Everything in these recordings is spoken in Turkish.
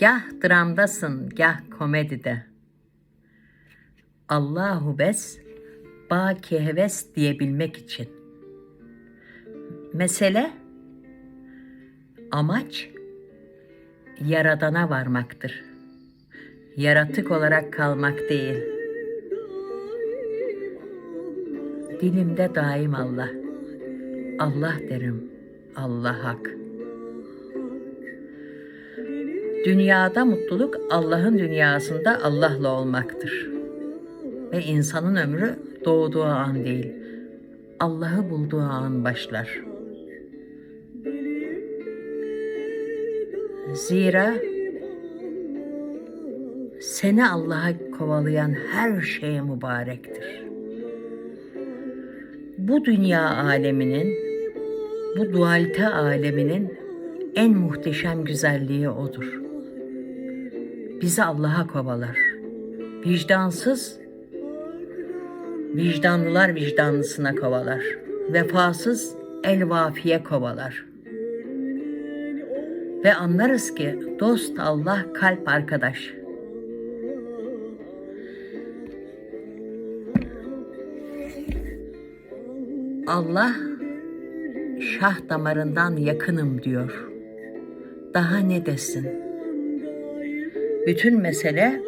Gah dramdasın, gah komedide. Allahu bes, baki heves diyebilmek için. Mesele, amaç, yaradana varmaktır. Yaratık olarak kalmak değil. Dilimde daim Allah. Allah derim, Allah hak. Dünyada mutluluk Allah'ın dünyasında Allah'la olmaktır. Ve insanın ömrü doğduğu an değil, Allah'ı bulduğu an başlar. Zira seni Allah'a kovalayan her şey mübarektir. Bu dünya aleminin, bu dualite aleminin en muhteşem güzelliği odur. Bizi Allah'a kovalar. Vicdansız, vicdanlılar vicdanlısına kovalar. Vefasız el vafiye kovalar. Ve anlarız ki dost Allah kalp arkadaş. Allah şah damarından yakınım diyor. Daha ne desin? Bütün mesele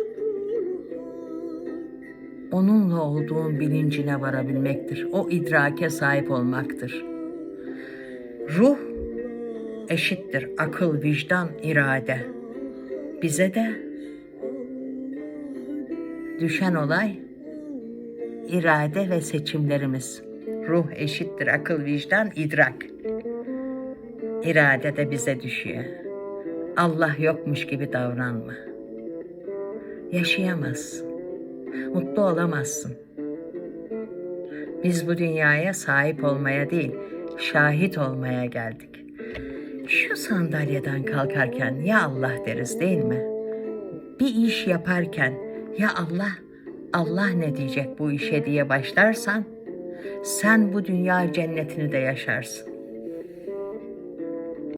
onunla olduğun bilincine varabilmektir. O idrake sahip olmaktır. Ruh eşittir akıl, vicdan, irade. Bize de düşen olay irade ve seçimlerimiz. Ruh eşittir akıl, vicdan, idrak. İrade de bize düşüyor. Allah yokmuş gibi davranma. Yaşayamazsın. Mutlu olamazsın. Biz bu dünyaya sahip olmaya değil, şahit olmaya geldik. Şu sandalyeden kalkarken ya Allah deriz değil mi? Bir iş yaparken ya Allah, Allah ne diyecek bu işe diye başlarsan sen bu dünya cennetini de yaşarsın.